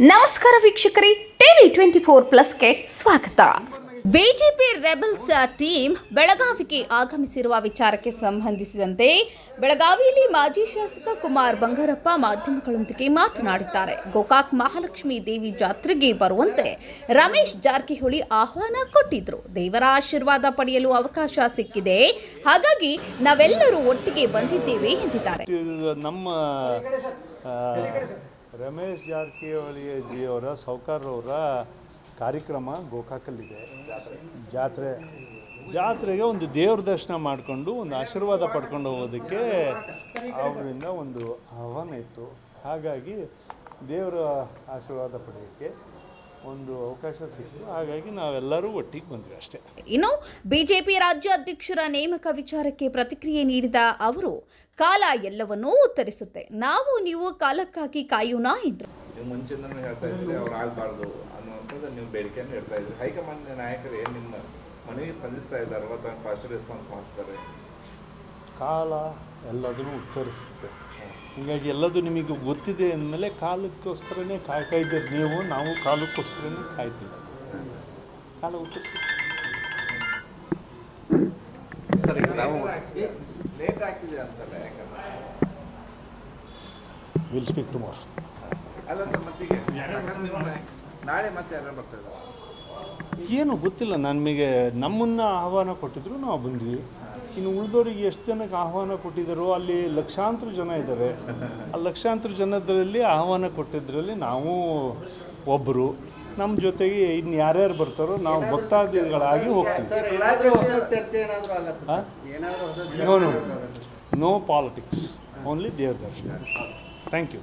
ನಮಸ್ಕಾರ ವೀಕ್ಷಕರೇ TV twenty four ಪ್ಲಸ್ಗೆ ಸ್ವಾಗತ. ಬಿಜೆಪಿ ರೆಬಲ್ಸ್ ಟೀಮ್ ಬೆಳಗಾವಿಗೆ ಆಗಮಿಸಿರುವ ವಿಚಾರಕ್ಕೆ ಸಂಬಂಧಿಸಿದಂತೆ ಬೆಳಗಾವಿಯಲ್ಲಿ ಮಾಜಿ ಶಾಸಕ ಕುಮಾರ್ ಬಂಗಾರಪ್ಪ ಮಾಧ್ಯಮಗಳೊಂದಿಗೆ ಮಾತನಾಡಿದ್ದಾರೆ. ಗೋಕಾಕ್ ಮಹಾಲಕ್ಷ್ಮಿ ದೇವಿ ಜಾತ್ರೆಗೆ ಬರುವಂತೆ ರಮೇಶ್ ಜಾರಕಿಹೊಳಿ ಆಹ್ವಾನ ಕೊಟ್ಟಿದ್ರು. ದೇವರ ಆಶೀರ್ವಾದ ಪಡೆಯಲು ಅವಕಾಶ ಸಿಕ್ಕಿದೆ. ಹಾಗಾಗಿ ನಾವೆಲ್ಲರೂ ಒಟ್ಟಿಗೆ ಬಂದಿದ್ದೇವೆ ಎಂದಿದ್ದಾರೆ. ನಮ್ಮ ರಮೇಶ್ ಜಾರಕಿಹೊಳಿ ಜಿಯವರ ಸಾವ್ಕಾರವರ ಕಾರ್ಯಕ್ರಮ ಗೋಕಾಕಲ್ಲಿದೆ. ಜಾತ್ರೆ. ಜಾತ್ರೆಗೆ ಒಂದು ದೇವ್ರ ದರ್ಶನ ಮಾಡಿಕೊಂಡು, ಒಂದು ಆಶೀರ್ವಾದ ಪಡ್ಕೊಂಡು ಹೋಗೋದಕ್ಕೆ ಅವರಿಂದ ಒಂದು ಆಹ್ವಾನ ಇತ್ತು. ಹಾಗಾಗಿ ದೇವರ ಆಶೀರ್ವಾದ ಪಡೆಯೋಕ್ಕೆ ಒಂದು ಅವಕಾಶ ಸಿಕ್ತು ಹಾಗಾಗಿ ನಾವೆಲ್ಲರೂ ಒಟ್ಟಿಗೆ ಬಂದ್ವಿ ಅಷ್ಟೇ. ಇನ್ನು ಬಿಜೆಪಿ ರಾಜ್ಯಾಧ್ಯಕ್ಷರ ನೇಮಕ ವಿಚಾರಕ್ಕೆ ಪ್ರತಿಕ್ರಿಯೆ ನೀಡಿದ ಅವರು ಕಾಲ ಎಲ್ಲವನ್ನೂ ಉತ್ತರಿಸುತ್ತೆ. ನಾವು ನೀವು ಕಾಲಕ್ಕಾಗಿ ಕಾಯೋಣ ಎಂದರು. ನೀವು ಮುಂಚೆನೂ ಹೇಳ್ತಾ ಇದ್ರಿ ಅವ್ರು ಆಗಬಾರ್ದು ಅನ್ನುವಂಥದ್ದು ನೀವು ಬೇಡಿಕೆಯನ್ನು ಹೇಳ್ತಾ ಇದ್ರಿ ಹೈಕಮಾಂಡ್ ನಾಯಕರು ಏನು ನಿಮ್ಮ ಮನವಿ ಸ್ಪಂದಿಸ್ತಾ ಇದ್ದಾರೆ? ಅಥವಾ ಫಾಸ್ಟ್ ರೆಸ್ಪಾನ್ಸ್ ಮಾಡ್ತಾರೆ. ಕಾಲ ಎಲ್ಲದನ್ನೂ ಉತ್ತರಿಸುತ್ತೆ. ಹೀಗಾಗಿ ಎಲ್ಲದು ನಿಮಗೆ ಗೊತ್ತಿದೆ ಅಂದಮೇಲೆ ಕಾಲಕ್ಕೋಸ್ಕರನೇ ಕಾಯ್ತಾ ಇದ್ದೀರಿ ನೀವು ನಾವು ಕಾಲಕ್ಕೋಸ್ಕರನೇ ಕಾಯ್ತೀವಿ. ಕಾಲ ಯಾಕಂದ್ರೆ? ವಿಲ್ ಸ್ಪೀಕ್ ಟುಮಾರ್ ಅಲ್ಲ ನಾಳೆ ಮತ್ತೆ ಯಾರು ಬರ್ತಾ ಇದ್ದಾರೆ? ಏನು ಗೊತ್ತಿಲ್ಲ ನಮಗೆ ನಮ್ಮನ್ನು ಆಹ್ವಾನ ಕೊಟ್ಟಿದ್ರು ನಾವು ಬಂದ್ವಿ. ಇನ್ನು ಉಳಿದವರಿಗೆ ಎಷ್ಟು ಜನಕ್ಕೆ ಆಹ್ವಾನ ಕೊಟ್ಟಿದ್ದಾರೋ ಅಲ್ಲಿ ಲಕ್ಷಾಂತರ ಜನ ಇದ್ದಾರೆ. ಆ ಲಕ್ಷಾಂತರ ಜನದಲ್ಲಿ ಆಹ್ವಾನ ಕೊಟ್ಟಿದ್ದರಲ್ಲಿ ನಾವು ಒಬ್ಬರು ನಮ್ಮ ಜೊತೆಗೆ ಇನ್ನು ಯಾರ್ಯಾರು ಬರ್ತಾರೋ ನಾವು ಭಕ್ತಾದಿಗಳಾಗಿ ಹೋಗ್ತೀವಿ. ನೋ ನೋ ಪಾಲಿಟಿಕ್ಸ್ ಓನ್ಲಿ ದೇವ್ರ ದರ್ಶನ. Thank you